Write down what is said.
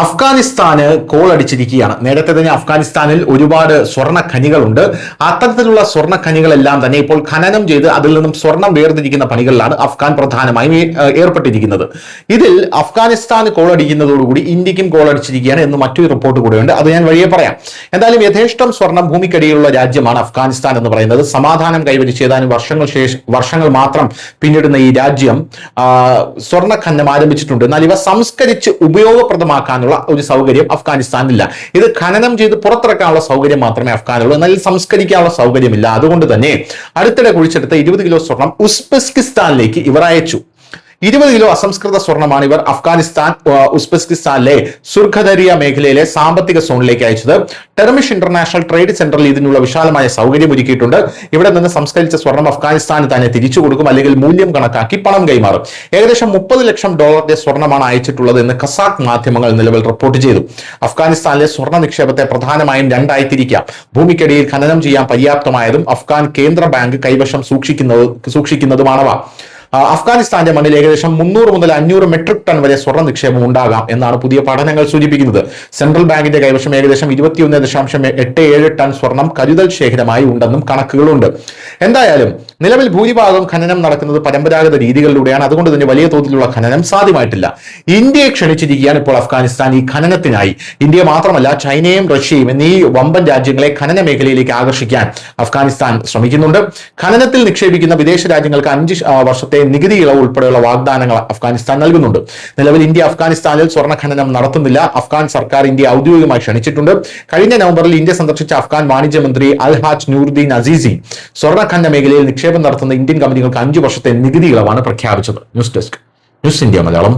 അഫ്ഗാനിസ്ഥാന് call അടിച്ചിരിക്കുകയാണ്. നേരത്തെ തന്നെ അഫ്ഗാനിസ്ഥാനിൽ ഒരുപാട് സ്വർണ ഖനികളുണ്ട് അത്തരത്തിലുള്ള സ്വർണ ഖനികളെല്ലാം തന്നെ ഇപ്പോൾ ഖനനം ചെയ്ത് അതിൽ നിന്നും സ്വർണം വേർതിരിക്കുന്ന പണികളിലാണ് അഫ്ഗാൻ പ്രധാനമായും ഏർപ്പെട്ടിരിക്കുന്നത്. ഇതിൽ അഫ്ഗാനിസ്ഥാന് കോൾ അടിക്കുന്നതോടുകൂടി ഇന്ത്യക്കും കോൾ അടിച്ചിരിക്കുകയാണ് എന്ന് മറ്റൊരു റിപ്പോർട്ട് കൂടെയുണ്ട്. അത് ഞാൻ വഴിയെ പറയാം. എന്തായാലും യഥേഷ്ടം സ്വർണം ഭൂമിക്കടിയിലുള്ള രാജ്യമാണ് അഫ്ഗാനിസ്ഥാൻ എന്ന് പറയുന്നത്. സമാധാനം കൈവരിച്ച് ഏതാനും വർഷങ്ങൾ വർഷങ്ങൾ മാത്രം പിന്നിടുന്ന ഈ രാജ്യം സ്വർണ ഖനനം ആരംഭിച്ചിട്ടുണ്ട്. എന്നാൽ ഇവ സംസ്കരിച്ച് ഉപയോഗപ്രദമാക്കാനുള്ള ഒരു സൗകര്യം അഫ്ഗാനിസ്ഥാനില്ല ഇത് ഖനനം ചെയ്ത് പുറത്തിറക്കാനുള്ള സൗകര്യം മാത്രമേ അഫ്ഗാനുള്ളൂ എന്നാൽ സംസ്കരിക്കാനുള്ള സൗകര്യമില്ല. അതുകൊണ്ട് തന്നെ അടുത്തിടെ കുഴിച്ചെടുത്ത ഇരുപത് കിലോ സ്വർണം ഉസ്ബെസ്കിസ്ഥാനിലേക്ക് ഇവർ അയച്ചു. ഇരുപത് കിലോ അസംസ്കൃത സ്വർണമാണ് ഇവർ അഫ്ഗാനിസ്ഥാൻ ഉസ്ബെസ്കിസ്ഥാനിലെ സുർഖദരിയ മേഖലയിലെ സാമ്പത്തിക സോണിലേക്ക് അയച്ചത്. ടെർമിഷ് ഇന്റർനാഷണൽ ട്രേഡ് സെന്ററിൽ ഇതിനുള്ള വിശാലമായ സൗകര്യം ഒരുക്കിയിട്ടുണ്ട്. ഇവിടെ നിന്ന് സംസ്കരിച്ച സ്വർണം അഫ്ഗാനിസ്ഥാന് തന്നെ തിരിച്ചു കൊടുക്കും അല്ലെങ്കിൽ മൂല്യം കണക്കാക്കി പണം കൈമാറും. ഏകദേശം മുപ്പത് ലക്ഷം ഡോളറിന്റെ സ്വർണമാണ് അയച്ചിട്ടുള്ളത് എന്ന് കസാഖ് മാധ്യമങ്ങൾ നിലവിൽ റിപ്പോർട്ട് ചെയ്തു. അഫ്ഗാനിസ്ഥാനിലെ സ്വർണ നിക്ഷേപത്തെ പ്രധാനമായും രണ്ടായി തിരിക്കാം ഭൂമിക്കടിയിൽ ഖനനം ചെയ്യാൻ പര്യാപ്തമായതും അഫ്ഗാൻ കേന്ദ്ര ബാങ്ക് കൈവശം സൂക്ഷിക്കുന്നത് സൂക്ഷിക്കുന്നതുമാണവ. അഫ്ഗാനിസ്ഥാന്റെ മണ്ണിൽ ഏകദേശം മുന്നൂറ് മുതൽ അഞ്ഞൂറ് മെട്രിക് ടൺ വരെ സ്വർണ നിക്ഷേപം ഉണ്ടാകാം എന്നാണ് പുതിയ പഠനങ്ങൾ സൂചിപ്പിക്കുന്നത്. സെൻട്രൽ ബാങ്കിന്റെ കൈവശം ഏകദേശം ഇരുപത്തിയൊന്ന് ദശാംശം എട്ട് ഏഴ് ടൺ സ്വർണം കരുതൽ ശേഖരമായി ഉണ്ടെന്നും കണക്കുകളുണ്ട്. എന്തായാലും നിലവിൽ ഭൂരിഭാഗം ഖനനം നടക്കുന്നത് പരമ്പരാഗത രീതികളിലൂടെയാണ്. അതുകൊണ്ട് തന്നെ വലിയ തോതിലുള്ള ഖനനം സാധ്യമായിട്ടില്ല. ഇന്ത്യയെ ക്ഷണിച്ചിരിക്കുകയാണ് ഇപ്പോൾ അഫ്ഗാനിസ്ഥാൻ ഈ ഖനനത്തിനായി. ഇന്ത്യ മാത്രമല്ല ചൈനയും റഷ്യയും എന്നീ വമ്പൻ രാജ്യങ്ങളെ ഖനന മേഖലയിലേക്ക് ആകർഷിക്കാൻ അഫ്ഗാനിസ്ഥാൻ ശ്രമിക്കുന്നുണ്ട്. ഖനനത്തിൽ നിക്ഷേപിക്കുന്ന വിദേശ രാജ്യങ്ങൾക്ക് അഞ്ച് വർഷത്തെ നികുതി ഇളവ് ഉൾപ്പെടെയുള്ള വാഗ്ദാനങ്ങൾ അഫ്ഗാനിസ്ഥാൻ നൽകുന്നുണ്ട്. നിലവിൽ ഇന്ത്യ അഫ്ഗാനിസ്ഥാനിൽ സ്വർണ ഖനനം നടത്തുന്നില്ല. അഫ്ഗാൻ സർക്കാർ ഇന്ത്യ ഔദ്യോഗികമായി ക്ഷണിച്ചിട്ടുണ്ട്. കഴിഞ്ഞ നവംബറിൽ ഇന്ത്യ സന്ദർശിച്ച അഫ്ഗാൻ വാണിജ്യമന്ത്രി അൽഹാജ് നൂർദ്ദീൻ അസീസി സ്വർണ ഖനന മേഖലയിൽ നിക്ഷേപം നടത്തുന്ന ഇന്ത്യൻ കമ്പനികൾക്ക് അഞ്ചു വർഷത്തെ നികുതി ഇളവാണ് പ്രഖ്യാപിച്ചത്. News desk. News India Malayalam.